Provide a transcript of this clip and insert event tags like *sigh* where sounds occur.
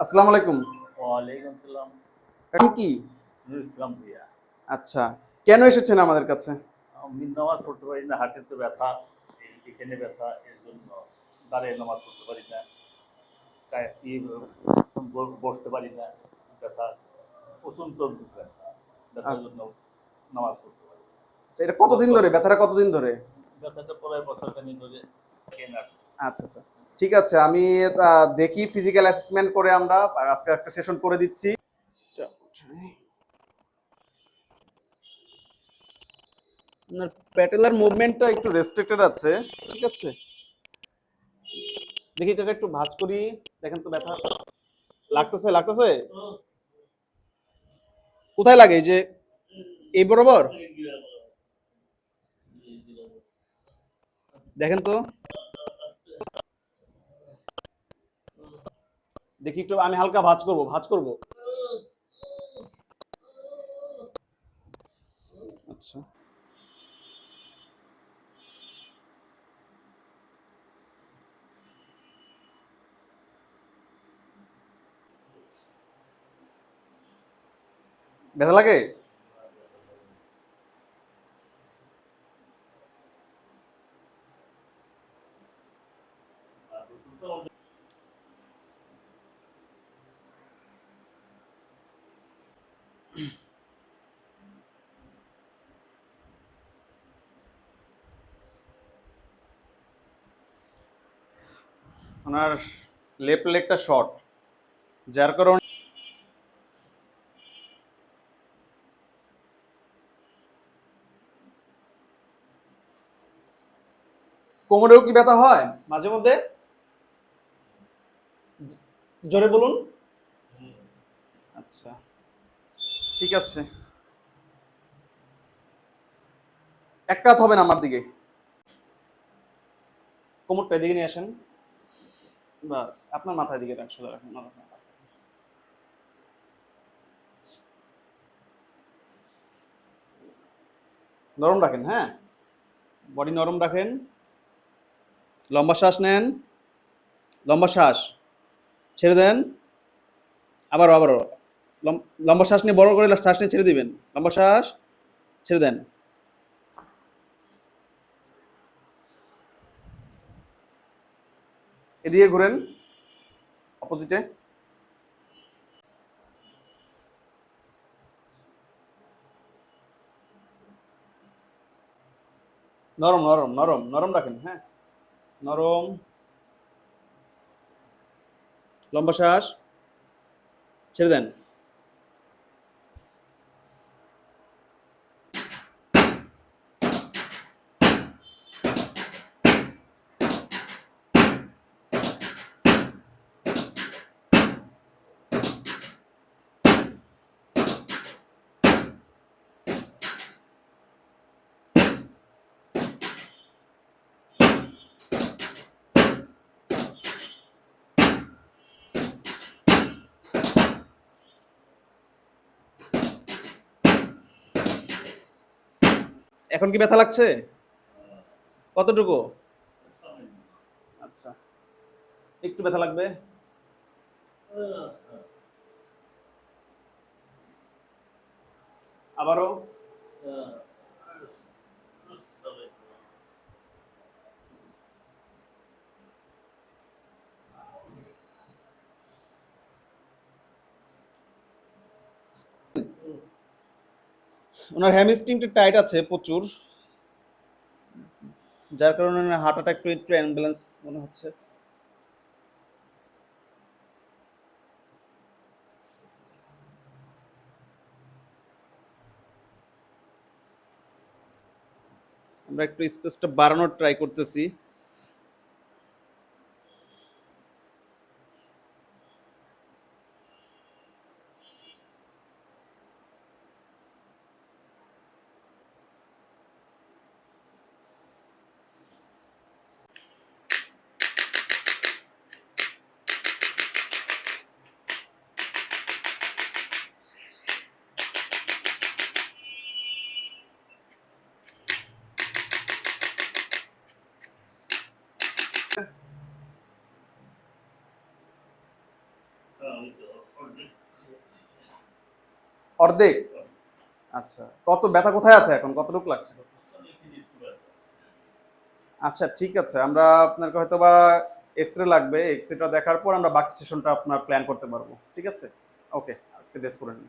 আসসালামু আলাইকুম। ওয়ালাইকুম সালাম এখন কি? ইসলাম ভুইয়া। আচ্ছা কেন এসেছেন আমাদের কাছে? আমি নামাজ পড়তে পারি না তো ব্যথা এখানে ব্যথা এর জন্য দাঁড়িয়ে নামাজ পড়তে পারি না বসতে পারি না ব্যথা প্রচণ্ড ব্যথা ব্যথার জন্য নামাজ পড়তে পারি আচ্ছা এটা কতদিন ধরে? ব্যথাটা কতদিন ধরে? ব্যথাটা প্রায় বছর ধরে। আচ্ছা আচ্ছা। ঠিক আছে, আমি দেখি ফিজিক্যাল অ্যাসেসমেন্ট করে আমরা, আজকে একটা সেশন করে দিচ্ছি। আপনার প্যাটেলার মুভমেন্টটা একটু রেস্ট্রিক্টেড আছে, ঠিক আছে? দেখি কাকা, একটু ভাঁজ করি, দেখেন তো ব্যথা। লাগতেছে লাগতেছে? কোথায় লাগে যে, এই বরাবর? দেখেন তো। দেখি একটু আমি হালকা ভাজ করব ভাজ করব। আচ্ছা। ব্যথা লাগে? *clears throat* ওনার লেফট লেগটা শর্ট যার কারণে কোমরেও কি ব্যথা হয়? মাঝে মধ্যে? জোরে বলুন। আচ্ছা। ঠিক আছে। এক কাত হবে না আমার দিকে। কোমরটা এদিকে নিয়ে আসেন। বাস, আপনার মাথার দিকে রাখ রাখুন নরম রাখেন হ্যাঁ? বডি নরম রাখেন। লম্বা শ্বাস নেন। লম্বা শ্বাস। ছেড়ে দেন। আবারও আবারও। লম্বা শ্বাস নিয়ে বড় করে শ্বাস নিয়ে ছেড়ে দিবেন। লম্বা শ্বাস ছেড়ে দেন। এদিকে ঘুরেন। অপোজিটে নরম নরম নরম নরম রাখেন হ্যাঁ। নরম। লম্বা শ্বাস ছেড়ে দেন। এখন কি ব্যথা লাগছে? কতটুকু? আচ্ছা। একটু ব্যথা লাগবে? আবারও? ওনার হ্যামস্ট্রিংটা টাইট আছে প্রচুর। যার কারণে ওনার হাঁটাটা একটু একটু অ্যাম্বুলেন্স মনে হচ্ছে। আমরা একটু স্পেসটা বাড়ানোর ট্রাই করতেছি। অর্ধেক? আচ্ছা কত ব্যথা কোথায় আছে এখন? কতটুকু লাগছে? আচ্ছা ঠিক আছে, আমরা আপনার হয়তো বা এক্স রে লাগবে এক্স রেটা দেখার পর আমরা বাকি সেশনটা আপনার প্ল্যান করতে পারব, ঠিক আছে? ওকে আজকে ড্রেস করে নিন